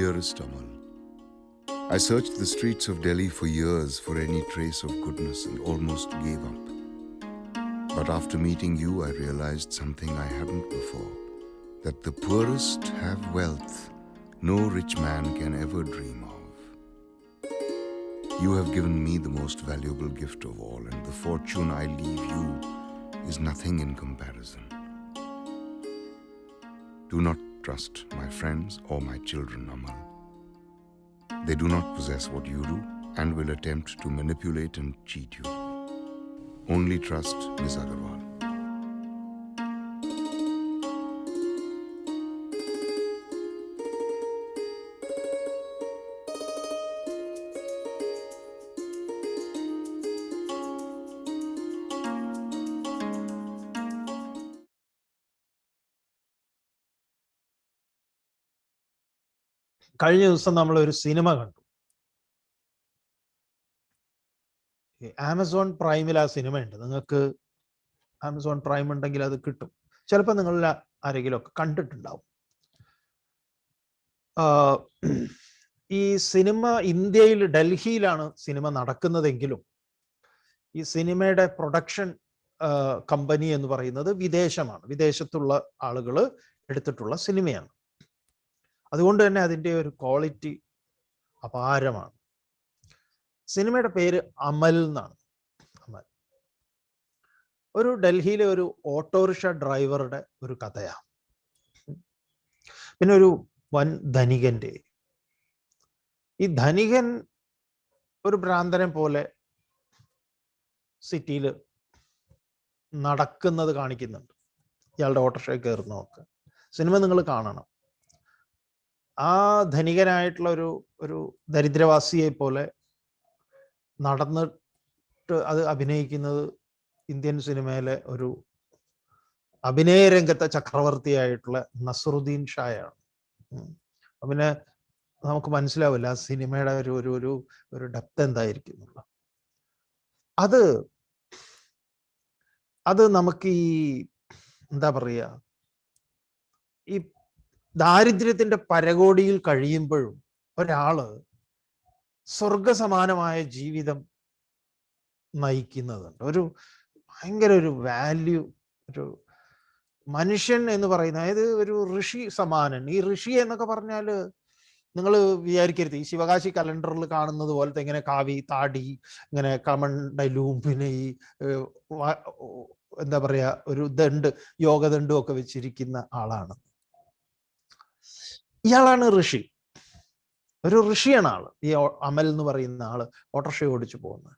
Dearest Amal, I searched the streets of Delhi for years for any trace of goodness and almost gave up. But after meeting you, I realized something I hadn't before that the poorest have wealth no rich man can ever dream of. You have given me the most valuable gift of all, and the fortune I leave you is nothing in comparison. Do not trust my friends or my children, Amal. They do not possess what you do and will attempt to manipulate and cheat you. Only trust Ms. Agarwal. കഴിഞ്ഞ ദിവസം നമ്മൾ ഒരു cinema കണ്ടു. Amazon പ്രൈമിൽ ആ cinema ഉണ്ട് നിങ്ങൾക്ക് Amazon prime ഉണ്ടെങ്കിൽ അത് കിട്ടും. ചിലപ്പോൾ നിങ്ങൾ ആരെങ്കിലും ഒക്കെ കണ്ടിട്ടുണ്ടാവും ഈ സിനിമ ഇന്ത്യയിൽ ഡൽഹിയിലാണ് സിനിമ നടക്കുന്നതെങ്കിലും ഈ സിനിമയുടെ പ്രൊഡക്ഷൻ കമ്പനി എന്ന് പറയുന്നത് വിദേശമാണ്. വിദേശത്തുള്ള ആളുകൾ എടുത്തിട്ടുള്ള സിനിമയാണ്. അതുകൊണ്ട് തന്നെ അതിന്റെ ഒരു ക്വാളിറ്റി അപാരമാണ്. സിനിമയുടെ പേര് അമൽ എന്നാണ്. അമൽ. ഒരു ഡൽഹിയിലെ ഒരു ഓട്ടോറിക്ഷ ഡ്രൈവറുടെ ഒരു കഥയാണ് പിന്നെ ഒരു വൻ ധനികന്റെ ഈ ധനികൻ ഒരു ഭ്രാന്തനെ പോലെ സിറ്റിയിൽ നടക്കുന്നത് കാണിക്കുന്നുണ്ട്. ഇയാളുടെ ഓട്ടോറിക്ഷയിൽ കയറുന്നതൊക്കെ സിനിമ നിങ്ങൾ കാണണം. ആ ധനികനായിട്ടുള്ള ഒരു ഒരു ദരിദ്രവാസിയെ പോലെ നടന്നിട്ട് അത് അഭിനയിക്കുന്നത് ഇന്ത്യൻ സിനിമയിലെ ഒരു അഭിനയ രംഗത്തെ ചക്രവർത്തിയായിട്ടുള്ള നസറുദ്ദീൻ ഷായാണ്. പിന്നെ നമുക്ക് മനസ്സിലാവില്ല ആ സിനിമയുടെ ഒരു ഒരു ഒരു ഒരു ഡെപ്ത് എന്തായിരിക്കും അത് അത് നമുക്ക് ഈ എന്താ പറയുക ഈ ദാരിദ്ര്യത്തിന്റെ പരകോടിയിൽ കഴിയുമ്പോഴും ഒരാൾ സ്വർഗസമാനമായ ജീവിതം നയിക്കുന്നതുണ്ട്. ഒരു ഭയങ്കര ഒരു വാല്യൂ ഒരു മനുഷ്യൻ എന്ന് പറയുന്ന അതായത് ഒരു ഋഷി സമാനൻ. ഈ ഋഷി എന്നൊക്കെ പറഞ്ഞാൽ നിങ്ങൾ വിചാരിക്കരുത്. ഈ ശിവകാശി കലണ്ടറിൽ കാണുന്നത് പോലത്തെ ഇങ്ങനെ കാവി താടി ഇങ്ങനെ കമണ്ടലും പിന്നെ ഈ എന്താ പറയാ ഒരു ദണ്ട് യോഗദണ്ടും ഒക്കെ വെച്ചിരിക്കുന്ന ആളാണ്. ഇയാളാണ് ഋഷി. ഒരു ഋഷിയാണ് ആൾ. ഈ അമൽ എന്ന് പറയുന്ന ആൾ ഓട്ടോറിക്ഷ ഓടിച്ചു പോകുന്നത്.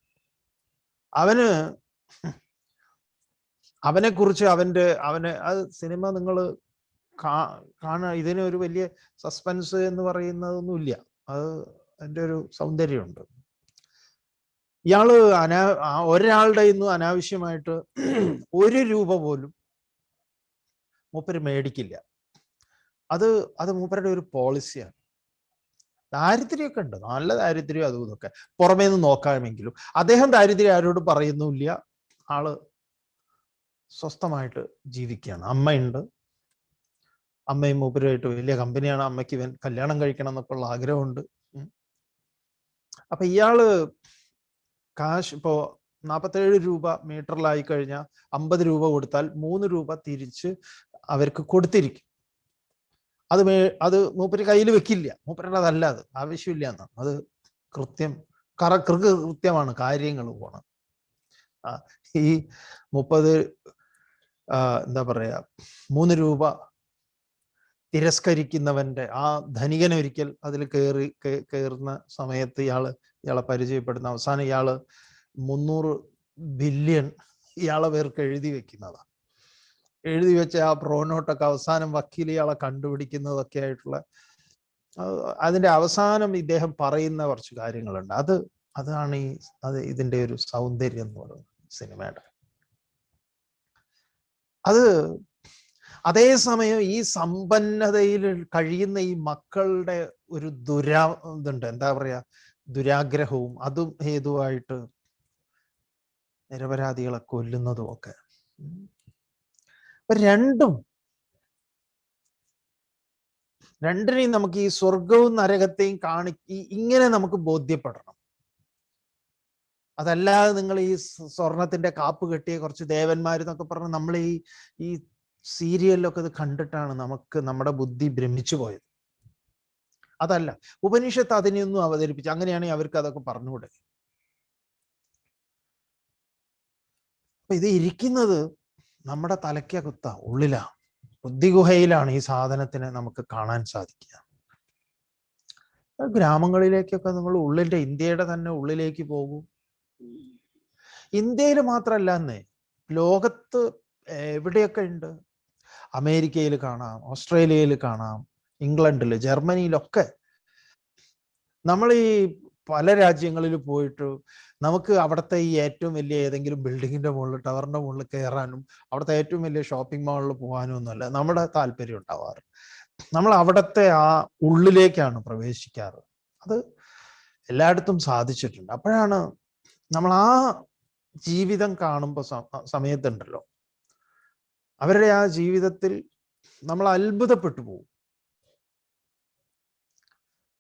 അവന് അവനെ കുറിച്ച് അവന്റെ അവന് അത് സിനിമ നിങ്ങൾ കാണാ ഇതിന് ഒരു വലിയ സസ്പെൻസ് എന്ന് പറയുന്നതൊന്നും ഇല്ല അത് അതിന്റെ ഒരു സൗന്ദര്യമുണ്ട്. ഇയാൾ അനാ ഒരാളുടെ ഇന്ന് അനാവശ്യമായിട്ട് ഒരു രൂപ പോലും മൂപ്പര് മേടിക്കില്ല. അത് അത് മൂപ്പരുടെ ഒരു പോളിസിയാണ്. ദാരിദ്ര്യമൊക്കെ ഉണ്ട്. നല്ല ദാരിദ്ര്യം അതും ഇതൊക്കെ. പുറമേ നിന്ന് നോക്കാമെങ്കിലും. അദ്ദേഹം ദാരിദ്ര്യം ആരോടും പറയുന്നുമില്ല. ആൾ സ്വസ്ഥമായിട്ട് ജീവിക്കുകയാണ്. അമ്മയുണ്ട്. അമ്മയും മൂപ്പരുമായിട്ട് വലിയ കമ്പനിയാണ്. അമ്മയ്ക്ക് ഇവൻ കല്യാണം കഴിക്കണം എന്നൊക്കെ ഉള്ള ആഗ്രഹമുണ്ട്. അപ്പൊ ഇയാൾ കാശ് ഇപ്പോ നാൽപ്പത്തേഴ് രൂപ മീറ്ററിലായി കഴിഞ്ഞാൽ അമ്പത് രൂപ കൊടുത്താൽ മൂന്ന് രൂപ തിരിച്ച് അവർക്ക് കൊടുത്തിരിക്കും. അത് അത് മൂപ്പര് കയ്യിൽ വെക്കില്ല. മൂപ്പരുടേതല്ല അത്. ആവശ്യമില്ല എന്നാണ് അത് കൃത്യം കറ കൃ- കൃത്യമാണ് കാര്യങ്ങൾ പോണ ഈ മുപ്പത് എന്താ പറയാ മൂന്ന് രൂപ തിരസ്കരിക്കുന്നവന്റെ ആ ധനികൻ ഒരിക്കൽ അതിൽ കയറി കയറുന്ന സമയത്ത് ഇയാൾ ഇയാളെ പരിചയപ്പെടുന്ന അവസാനം ഇയാൾ മുന്നൂറ് ബില്യൺ ഇയാളെ പേർക്ക് എഴുതി വെക്കുന്നതാ. എഴുതി വെച്ച ആ പ്രോനോട്ടൊക്കെ അവസാനം വക്കീലിയാളെ കണ്ടുപിടിക്കുന്നതൊക്കെ ആയിട്ടുള്ള അതിന്റെ അവസാനം ഇദ്ദേഹം പറയുന്ന കുറച്ച് കാര്യങ്ങളുണ്ട്. അത് അതാണ് ഈ അത് ഇതിന്റെ ഒരു സൗന്ദര്യം എന്ന് പറയുന്നത് സിനിമയുടെ. അത് അതേസമയം ഈ സമ്പന്നതയിൽ കഴിയുന്ന ഈ മക്കളുടെ ഒരു ദുരാ ഇതുണ്ട്. എന്താ പറയാ? ദുരാഗ്രഹവും അതും ഹേതുവായിട്ട് നിരപരാധികളെ കൊല്ലുന്നതും ഒക്കെ. അപ്പൊ രണ്ടും രണ്ടിനെയും നമുക്ക് ഈ സ്വർഗവും നരകത്തെയും കാണി ഇങ്ങനെ നമുക്ക് ബോധ്യപ്പെടണം. അതല്ലാതെ നിങ്ങൾ ഈ സ്വർണത്തിന്റെ കാപ്പ് കെട്ടിയ കുറച്ച് ദേവന്മാർ എന്നൊക്കെ പറഞ്ഞ് നമ്മൾ ഈ ഈ സീരിയലിലൊക്കെ ഇത് കണ്ടിട്ടാണ് നമുക്ക് നമ്മുടെ ബുദ്ധി ഭ്രമിച്ചു പോയത്. അതല്ല ഉപനിഷത്ത് അതിനെയൊന്നും അവതരിപ്പിച്ചു അങ്ങനെയാണെങ്കിൽ അവർക്ക് അതൊക്കെ പറഞ്ഞുകൂടെ. അപ്പൊ ഇത് ഇരിക്കുന്നത് നമ്മുടെ തലയ്ക്കകത്ത ഉള്ളില. ബുദ്ധിഗുഹയിലാണ് ഈ സാധനത്തിനെ നമുക്ക് കാണാൻ സാധിക്കുക. ഗ്രാമങ്ങളിലേക്കൊക്കെ നിങ്ങൾ ഉള്ളിന്റെ ഇന്ത്യയുടെ തന്നെ ഉള്ളിലേക്ക് പോകൂ. ഇന്ത്യയിൽ മാത്രമല്ല എന്നേ ലോകത്ത് എവിടെയൊക്കെ ഉണ്ട്? അമേരിക്കയിൽ കാണാം ഓസ്ട്രേലിയയിൽ കാണാം ഇംഗ്ലണ്ടിൽ ജർമ്മനിയിലൊക്കെ. നമ്മൾ ഈ പല രാജ്യങ്ങളിൽ പോയിട്ട് നമുക്ക് അവിടുത്തെ ഈ ഏറ്റവും വലിയ ഏതെങ്കിലും ബിൽഡിങ്ങിന്റെ മുകളിൽ ടവറിന്റെ മുകളിൽ കയറാനും അവിടുത്തെ ഏറ്റവും വലിയ ഷോപ്പിംഗ് മാളിൽ പോകാനും ഒന്നുമല്ല നമ്മുടെ താല്പര്യം ഉണ്ടാവാറ്. നമ്മൾ അവിടുത്തെ ആ ഉള്ളിലേക്കാണ് പ്രവേശിക്കാറ്. അത് എല്ലായിടത്തും സാധിച്ചിട്ടുണ്ട്. അപ്പോഴാണ് നമ്മൾ ആ ജീവിതം കാണുമ്പോൾ സമയത്തുണ്ടല്ലോ. അവരുടെ ആ ജീവിതത്തിൽ നമ്മൾ അത്ഭുതപ്പെട്ടു പോകും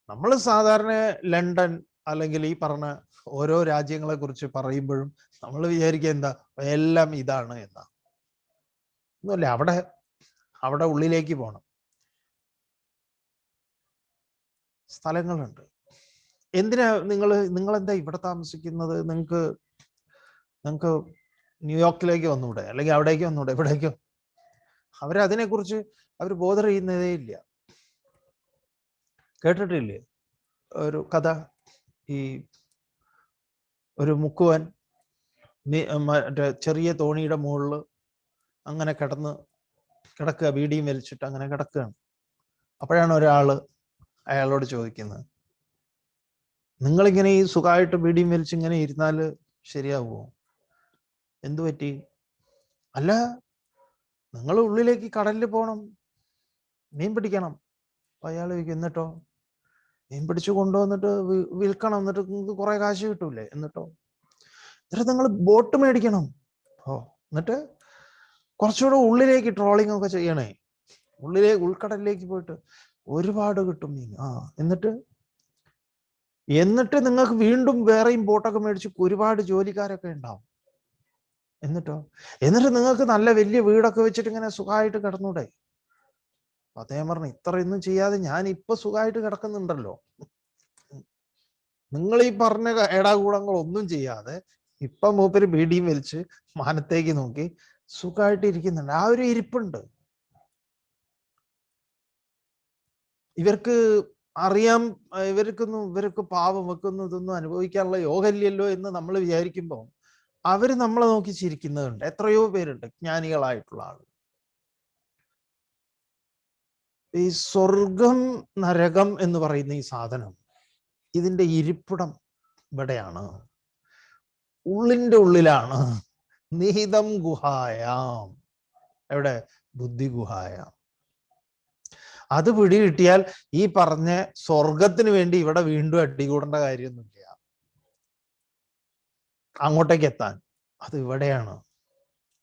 നമ്മൾ സാധാരണ ലണ്ടൻ അല്ലെങ്കിൽ ഈ പറഞ്ഞ ഓരോ രാജ്യങ്ങളെ കുറിച്ച് പറയുമ്പോഴും നമ്മൾ വിചാരിക്കുക എന്താ? എല്ലാം ഇതാണ് എന്നാ. ഒന്നുമില്ല. അവിടെ അവിടെ ഉള്ളിലേക്ക് പോകണം സ്ഥലങ്ങളുണ്ട്. എന്തിനാ നിങ്ങൾ നിങ്ങൾ എന്താ ഇവിടെ താമസിക്കുന്നത്? നിങ്ങൾക്ക് നിങ്ങൾക്ക് ന്യൂയോർക്കിലേക്ക് വന്നൂടെ? അല്ലെങ്കിൽ അവിടേക്ക് വന്നൂടെ? ഇവിടേക്കോ അവരതിനെക്കുറിച്ച് അവർ ബോധർ ചെയ്യുന്നതേ ഇല്ല. കേട്ടിട്ടില്ലേ? ഒരു കഥ? ഈ ഒരു മുക്കുവൻ മറ്റേ ചെറിയ തോണിയുടെ മുകളിൽ അങ്ങനെ കിടന്ന് കിടക്കുക ബീഡിയും വലിച്ചിട്ട് അങ്ങനെ കിടക്കുകയാണ്. അപ്പോഴാണ് ഒരാൾ അയാളോട് ചോദിക്കുന്നത് നിങ്ങളിങ്ങനെ ഈ സുഖമായിട്ട് ബീഡിയും വലിച്ച് ഇങ്ങനെ ഇരുന്നാൽ ശരിയാവുമോ? എന്തു പറ്റി? അല്ല നിങ്ങൾ ഉള്ളിലേക്ക് കടലിൽ പോകണം മീൻ പിടിക്കണം. അയാൾ ചോദിക്കും എന്നിട്ടോ? മീൻ പിടിച്ചു കൊണ്ടുവന്നിട്ട് വിൽക്കണം. എന്നിട്ട് നിങ്ങൾക്ക് കുറെ കാശ് കിട്ടൂലേ? എന്നിട്ടോ? എന്നിട്ട് നിങ്ങൾ ബോട്ട് മേടിക്കണം. ഓ എന്നിട്ട് കുറച്ചുകൂടെ ഉള്ളിലേക്ക് ട്രോളിംഗ് ഒക്കെ ചെയ്യണേ. ഉള്ളിലേക്ക് ഉൾക്കടലിലേക്ക് പോയിട്ട് ഒരുപാട് കിട്ടും മീൻ. ആ എന്നിട്ട് എന്നിട്ട് നിങ്ങൾക്ക് വീണ്ടും വേറെയും ബോട്ടൊക്കെ മേടിച്ച് ഒരുപാട് ജോലിക്കാരൊക്കെ ഉണ്ടാവും. എന്നിട്ടോ? എന്നിട്ട് നിങ്ങൾക്ക് നല്ല വലിയ വീടൊക്കെ വെച്ചിട്ട് ഇങ്ങനെ സുഖമായിട്ട് കിടന്നൂടെ? അദ്ദേഹം പറഞ്ഞു ഇത്രയൊന്നും ചെയ്യാതെ ഞാൻ ഇപ്പൊ സുഖമായിട്ട് കിടക്കുന്നുണ്ടല്ലോ. നിങ്ങൾ ഈ പറഞ്ഞ ഒന്നും ചെയ്യാതെ ഇപ്പൊ മൂപ്പര് ബീഡിയും വലിച്ച് മാനത്തേക്ക് നോക്കി സുഖമായിട്ട് ഇരിക്കുന്നുണ്ട്. ആ ഒരു ഇരിപ്പുണ്ട്. ഇവർക്ക് അറിയാം ഇവർക്കൊന്നും ഇവർക്ക് പാവം വെക്കുന്നു ഇതൊന്നും അനുഭവിക്കാനുള്ള യോഗമില്ലല്ലോ എന്ന് നമ്മൾ വിചാരിക്കുമ്പോൾ അവർ നമ്മളെ നോക്കി ചിരിക്കുന്നതുണ്ട്. എത്രയോ പേരുണ്ട് ജ്ഞാനികളായിട്ടുള്ള ആളുകൾ. ഈ സ്വർഗം നരകം എന്ന് പറയുന്ന ഈ സാധനം ഇതിന്റെ ഇരിപ്പിടം ഇവിടെയാണ്. ഉള്ളിന്റെ ഉള്ളിലാണ് നിഹിതം ഗുഹായാം. എവിടെ? ബുദ്ധി ഗുഹായാം. അത് പിടികിട്ടിയാൽ ഈ പറഞ്ഞ സ്വർഗത്തിന് വേണ്ടി ഇവിടെ വീണ്ടും അടികൂടേണ്ട കാര്യമൊന്നുമില്ല. അങ്ങോട്ടേക്ക് എത്താൻ. അത് ഇവിടെയാണ്.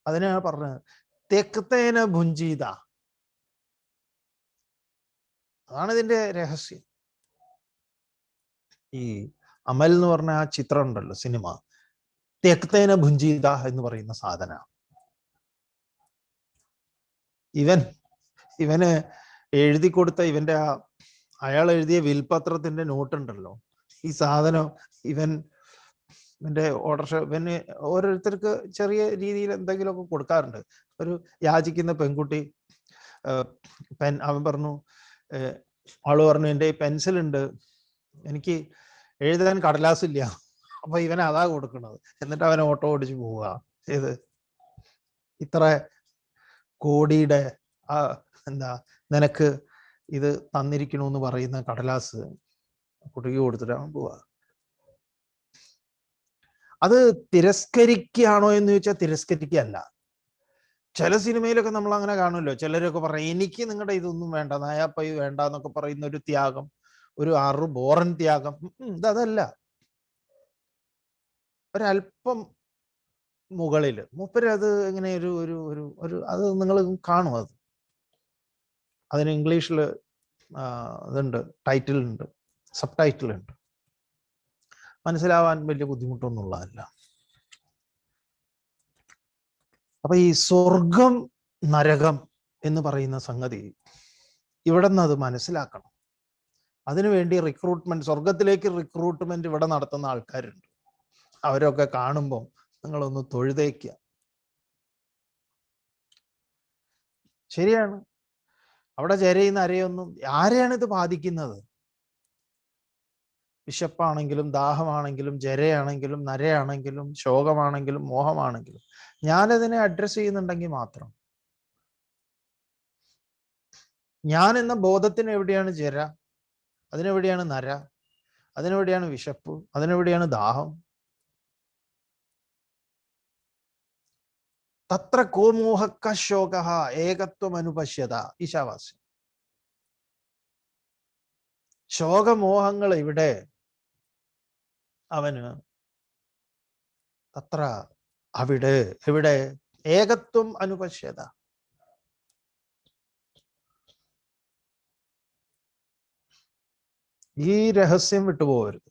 അതിനാണ് പറഞ്ഞത്. തെക്കത്തേന ഭുഞ്ചീത. അതാണ് ഇതിന്റെ രഹസ്യം. ഈ അമൽ എന്ന് പറഞ്ഞ ആ ചിത്രം ഉണ്ടല്ലോ സിനിമ. തെക്തേന ഭുഞ്ചീത എന്ന് പറയുന്ന സാധന. ഇവൻ ഇവന് എഴുതി കൊടുത്ത ഇവന്റെ ആ അയാൾ എഴുതിയ വിൽപത്രത്തിന്റെ നോട്ട് ഉണ്ടല്ലോ ഈ സാധനം ഇവൻ ഇവന്റെ ഓർഡർ ഇവന് ഓരോരുത്തർക്ക് ചെറിയ രീതിയിൽ എന്തെങ്കിലുമൊക്കെ കൊടുക്കാറുണ്ട്. ഒരു യാചിക്കുന്ന പെൺകുട്ടി പെൻ അവൻ പറഞ്ഞു ആൾ പറഞ്ഞു എന്റെ പെൻസിൽ ഉണ്ട്. എനിക്ക് എഴുതാൻ കടലാസില്ല. അപ്പൊ ഇവൻ അതാ കൊടുക്കണത്. എന്നിട്ട് അവൻ ഓട്ടോ ഓടിച്ചു പോവുക. ഏത് ഇത്ര കോടിയുടെ ആ എന്താ നിനക്ക് ഇത് തന്നിരിക്കണമെന്ന് പറയുന്ന കടലാസ് കുട്ടിക്ക് കൊടുത്തിട്ട് അവൻ പോവാ അത് തിരസ്കരിക്കുകയാണോ എന്ന് ചോദിച്ചാൽ തിരസ്കരിക്കുകയല്ല. ചില സിനിമയിലൊക്കെ നമ്മൾ അങ്ങനെ കാണുമല്ലോ. ചിലരൊക്കെ പറയും എനിക്ക് നിങ്ങളുടെ ഇതൊന്നും വേണ്ട നായാപ്പൈ വേണ്ട എന്നൊക്കെ പറയുന്ന ഒരു ത്യാഗം ഒരു അറു ബോറൻ ത്യാഗം. ഇതല്ല ഒരല്പം മുകളിൽ മൂപ്പര് അത് ഇങ്ങനെ ഒരു ഒരു ഒരു ഒരു അത് നിങ്ങൾ കാണും അത്. അതിന് ഇംഗ്ലീഷിൽ ഇതുണ്ട് ടൈറ്റിൽ ഉണ്ട് സബ് ടൈറ്റിൽ ഉണ്ട് മനസ്സിലാവാൻ വലിയ ബുദ്ധിമുട്ടൊന്നുള്ളതല്ല. അപ്പൊ ഈ സ്വർഗം നരകം എന്ന് പറയുന്ന സംഗതി ഇവിടെ നിന്ന് അത് മനസ്സിലാക്കണം. അതിനുവേണ്ടി റിക്രൂട്ട്മെന്റ് സ്വർഗത്തിലേക്ക് റിക്രൂട്ട്മെന്റ് ഇവിടെ നടത്തുന്ന ആൾക്കാരുണ്ട്. അവരൊക്കെ കാണുമ്പോൾ നിങ്ങളൊന്ന് തൊഴുതേക്കുക. ശരിയാണ്. അവിടെ ചേരയുന്ന അരയൊന്നും ആരെയാണ് ഇത് ബാധിക്കുന്നത്? വിശപ്പാണെങ്കിലും ദാഹമാണെങ്കിലും ജരയാണെങ്കിലും നരയാണെങ്കിലും ശോകമാണെങ്കിലും മോഹമാണെങ്കിലും ഞാനതിനെ അഡ്രസ് ചെയ്യുന്നുണ്ടെങ്കിൽ മാത്രം. ഞാൻ എന്ന ബോധത്തിന് എവിടെയാണ് ജര? അതിനെവിടെയാണ് നര? അതിനെവിടെയാണ് വിശപ്പ്? അതിനെവിടെയാണ് ദാഹം? തത്ര കോമോഹക്ക ശോക ഏകത്വം അനുപശ്യത ഈശാവാസ്യം ശോകമോഹങ്ങൾ ഇവിടെ അവന്. തത്ര അവിടെ എവിടെ ഏകത്വം അനുപശ്യത. ഈ രഹസ്യം വിട്ടുപോകരുത്.